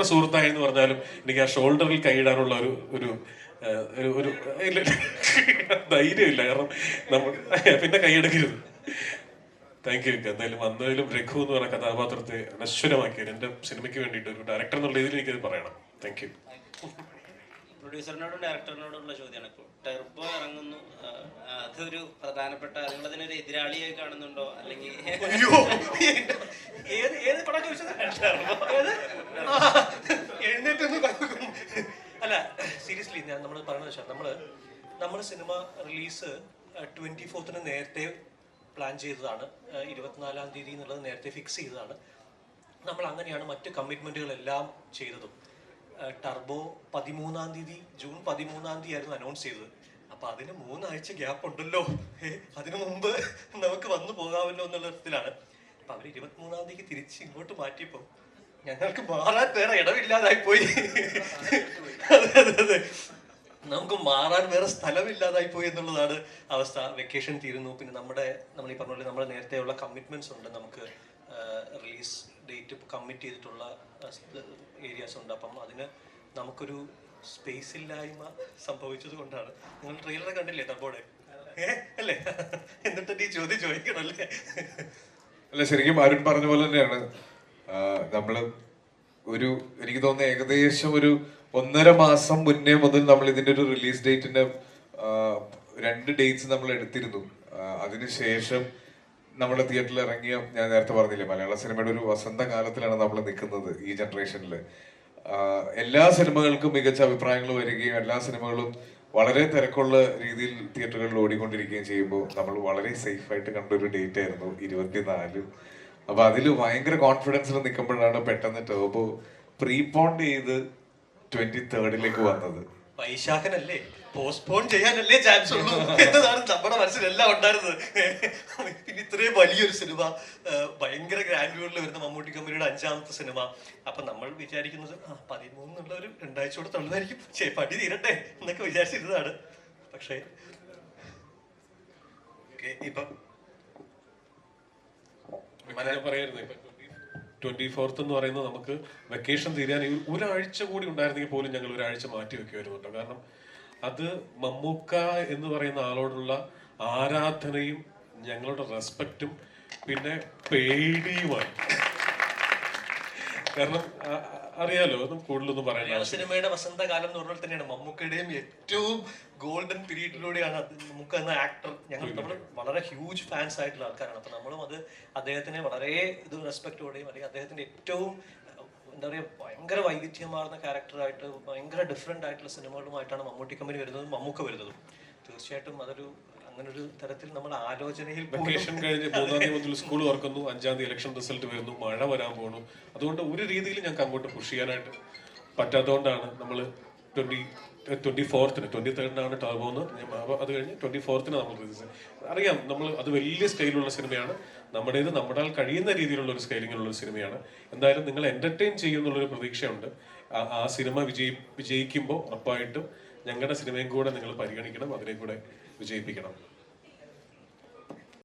എത്ര സുഹൃത്തായി എന്ന് പറഞ്ഞാലും എനിക്ക് ആ ഷോൾഡറിൽ കൈയിടാനുള്ള ഒരു ഒരു ഒരു ഇല്ല, ധൈര്യമില്ല. കാരണം നമ്മൾ പിന്നെ കൈയെടുക്കരുത് താങ്ക് യു എന്തായാലും വന്നതിലും രഘു എന്ന് പറഞ്ഞ കഥാപാത്രത്തെ നശ്വരമാക്കിയത് എന്റെ സിനിമയ്ക്ക് വേണ്ടിയിട്ട് ഒരു ഡയറക്ടർ എന്നുള്ള രീതിയിൽ എനിക്കത് പറയണം. താങ്ക് യു പ്രൊഡ്യൂസറിനോടും ഡയറക്ടറിനോടുള്ള ചോദ്യമാണ് ഇപ്പോൾ. ടെർബോ ഇറങ്ങുന്നു. അതൊരു പ്രധാനപ്പെട്ട നിങ്ങൾ അതിനൊരു എതിരാളിയായി കാണുന്നുണ്ടോ? അല്ലെങ്കിൽ ഏത് ഏത് പടം ചോദിച്ചത്? ഏത് ആ, എഴുന്നേറ്റൊന്ന് കറക്കും. അല്ല സീരിയസ്ലി ഞാൻ നമ്മൾ പറയുന്നത് വെച്ചാൽ നമ്മൾ നമ്മൾ സിനിമ റിലീസ് ട്വന്റി ഫോർത്തിന് നേരത്തെ പ്ലാൻ ചെയ്തതാണ്. ഇരുപത്തിനാലാം തീയതി എന്നുള്ളത് നേരത്തെ ഫിക്സ് ചെയ്തതാണ്. നമ്മൾ അങ്ങനെയാണ് മറ്റ് കമ്മിറ്റ്മെന്റുകളെല്ലാം ചെയ്തതും. ടർബോ പതിമൂന്നാം തീയതി ജൂൺ പതിമൂന്നാം തീയതി ആയിരുന്നു അനൗൺസ് ചെയ്തത്. അപ്പം അതിന് മൂന്നാഴ്ച ഗ്യാപ്പ് ഉണ്ടല്ലോ. അതിനു മുമ്പ് നമുക്ക് വന്നു പോകാമല്ലോ എന്നുള്ള തരത്തിലാണ് അപ്പം അവർ ഇരുപത്തിമൂന്നാം തീയതിക്ക് തിരിച്ച് ഇങ്ങോട്ട് മാറ്റിയപ്പോൾ ഞങ്ങൾക്ക് മാറാൻ വേറെ ഇടവില്ലാതായി പോയി. നമുക്ക് മാറാൻ വേറെ സ്ഥലമില്ലാതായി പോയി എന്നുള്ളതാണ് അവസ്ഥ. വെക്കേഷൻ തീരുന്നു. പിന്നെ നമ്മുടെ നമ്മൾ ഈ പറഞ്ഞ പോലെ നമ്മുടെ നേരത്തെയുള്ള കമ്മിറ്റ്മെന്റ്സ് ഉണ്ട്. നമുക്ക് റിലീസ് ഡേറ്റ് കമ്മിറ്റ് ചെയ്തിട്ടുള്ള ഏരിയാസ് ഉണ്ട്. അപ്പം അതിന് നമുക്കൊരു സ്പേസ് ഇല്ലായ്മ സംഭവിച്ചത് കൊണ്ടാണ്. നിങ്ങൾ ട്രെയിലർ കണ്ടില്ലേ ടബോടെ അല്ലേ? എന്നിട്ട് നീ ചോദ്യം ചോദിക്കണല്ലേ? അല്ല ശരിക്കും അരുൺ പറഞ്ഞ പോലെ തന്നെയാണ്. നമ്മൾ ഒരു എനിക്ക് തോന്നുന്നു ഏകദേശം ഒരു ഒന്നര മാസം മുന്നേ മുതൽ നമ്മൾ ഇതിന്റെ ഒരു റിലീസ് ഡേറ്റിന്റെ രണ്ട് ഡേറ്റ്സ് നമ്മൾ എടുത്തിരുന്നു. അതിനുശേഷം നമ്മുടെ തിയേറ്ററിൽ ഇറങ്ങിയ ഞാൻ നേരത്തെ പറഞ്ഞില്ലേ മലയാള സിനിമയുടെ ഒരു വസന്തകാലത്തിലാണ് നമ്മൾ നിൽക്കുന്നത് ഈ ജനറേഷനിൽ എല്ലാ സിനിമകൾക്കും മികച്ച അഭിപ്രായങ്ങൾ വരികയും എല്ലാ സിനിമകളും വളരെ തിരക്കുള്ള രീതിയിൽ തിയേറ്ററുകളിൽ ഓടിക്കൊണ്ടിരിക്കുകയും ചെയ്യുമ്പോൾ നമ്മൾ വളരെ സേഫ് ആയിട്ട് കണ്ട ഒരു ഡേറ്റ് ആയിരുന്നു ഇരുപത്തിനാല്. അപ്പൊ അതിൽ ഭയങ്കര കോൺഫിഡൻസിൽ നിൽക്കുമ്പോഴാണ് പെട്ടെന്ന് ടേബോ പ്രീപോണ്ട് ചെയ്ത് ട്വന്റി തേർഡിലേക്ക് വന്നത്. വൈശാഖനല്ലേ? പോസ്റ്റ്പോൺ ചെയ്യാനല്ലേ ചാൻസ് ഉള്ളൂ. എന്നതാണ് നമ്മുടെ മനസ്സിലെല്ലാം ഉണ്ടായിരുന്നത്. പിന്നെ ഇത്രയും വലിയൊരു സിനിമ ഭയങ്കര ഗ്രാൻഡ്യൂറിൽ വരുന്ന മമ്മൂട്ടി കമ്പനിയുടെ അഞ്ചാമത്തെ സിനിമ. അപ്പൊ നമ്മൾ വിചാരിക്കുന്നത് ആ പതിമൂന്നുള്ള ഒരു രണ്ടാഴ്ച കൂടെ ചേ പടി തീരട്ടെ എന്നൊക്കെ വിചാരിച്ചിരുന്നതാണ്. പക്ഷേ ഇപ്പം ഇപ്പൊ ട്വന്റി ഫോർത്ത് എന്ന് പറയുന്നത് നമുക്ക് വെക്കേഷൻ തീരാൻ ഒരാഴ്ച കൂടി ഉണ്ടായിരുന്നെങ്കിൽ പോലും ഞങ്ങൾ ഒരാഴ്ച മാറ്റി വെക്കുമായിരുന്നു കേട്ടോ. കാരണം അത് മമ്മൂക്ക എന്ന് പറയുന്ന ആളോടുള്ള ആരാധനയും ഞങ്ങളുടെ റെസ്പെക്റ്റും പിന്നെ പേടിയുമാണ് കാരണം അറിയാലോ ഒന്നും കൂടുതലൊന്നും പറയാനില്ല സിനിമയുടെ വസന്തകാലം എന്ന് പറഞ്ഞാൽ തന്നെയാണ് മമ്മൂക്കയുടെയും ഏറ്റവും ഗോൾഡൻ പീരീഡിലൂടെയാണ് മമ്മൂക്ക എന്ന ആക്ടർ. ഞങ്ങൾ നമ്മൾ വളരെ ഹ്യൂജ് ഫാൻസ് ആയിട്ടുള്ള ആൾക്കാരാണ്. അപ്പൊ നമ്മളും അത് അദ്ദേഹത്തിനെ വളരെ ഇത് റെസ്പെക്റ്റോടെയും അല്ലെങ്കിൽ അദ്ദേഹത്തിന്റെ ഏറ്റവും എന്താ പറയുക ഭയങ്കര വൈവിധ്യമാർന്ന ക്യാരക്ടറായിട്ട് ഭയങ്കര ഡിഫറെന്റ് ആയിട്ടുള്ള സിനിമകളുമായിട്ടാണ് മമ്മൂട്ടി കമ്പനി വരുന്നതും മമ്മൂക്ക വരുന്നതും. തീർച്ചയായിട്ടും അതൊരു അങ്ങനൊരു തരത്തിൽ നമ്മൾ ആലോചനയിൽ വെക്കേഷൻ കഴിഞ്ഞ് മൂന്നാം തീയതി മുതൽ സ്കൂൾ തുറക്കുന്നു. അഞ്ചാം തീയതി ഇലക്ഷൻ റിസൾട്ട് വരുന്നു. മഴ വരാൻ പോകുന്നു അതുകൊണ്ട് ഒരു രീതിയിൽ ഞങ്ങൾക്ക് അങ്ങോട്ട് പുഷ് ചെയ്യാനായിട്ട് പറ്റാത്തതുകൊണ്ടാണ് നമ്മൾ ട്വന്റി ട്വന്റി ഫോർത്തിന് ട്വന്റി തേർഡിനാണ് ടർബോന്ന് അത് കഴിഞ്ഞ് ട്വന്റി ഫോർത്തിന് നമ്മൾ റിലീസ് അറിയാം നമ്മൾ അത് വലിയ സ്കെയിലുള്ള സിനിമയാണ് നമ്മുടേത് നമ്മുടെ കഴിയുന്ന രീതിയിലുള്ള ഒരു സ്കെയിലിങ്ങിലുള്ള ഒരു സിനിമയാണ് എന്തായാലും നിങ്ങൾ എന്റർടൈൻ ചെയ്യുന്നുള്ളൊരു പ്രതീക്ഷയുണ്ട്. ആ സിനിമ വിജയി വിജയിക്കുമ്പോൾ ഉറപ്പായിട്ടും ഞങ്ങളുടെ സിനിമയും കൂടെ നിങ്ങൾ പരിഗണിക്കണം അതിനെ കൂടെ വിജയിപ്പിക്കണം.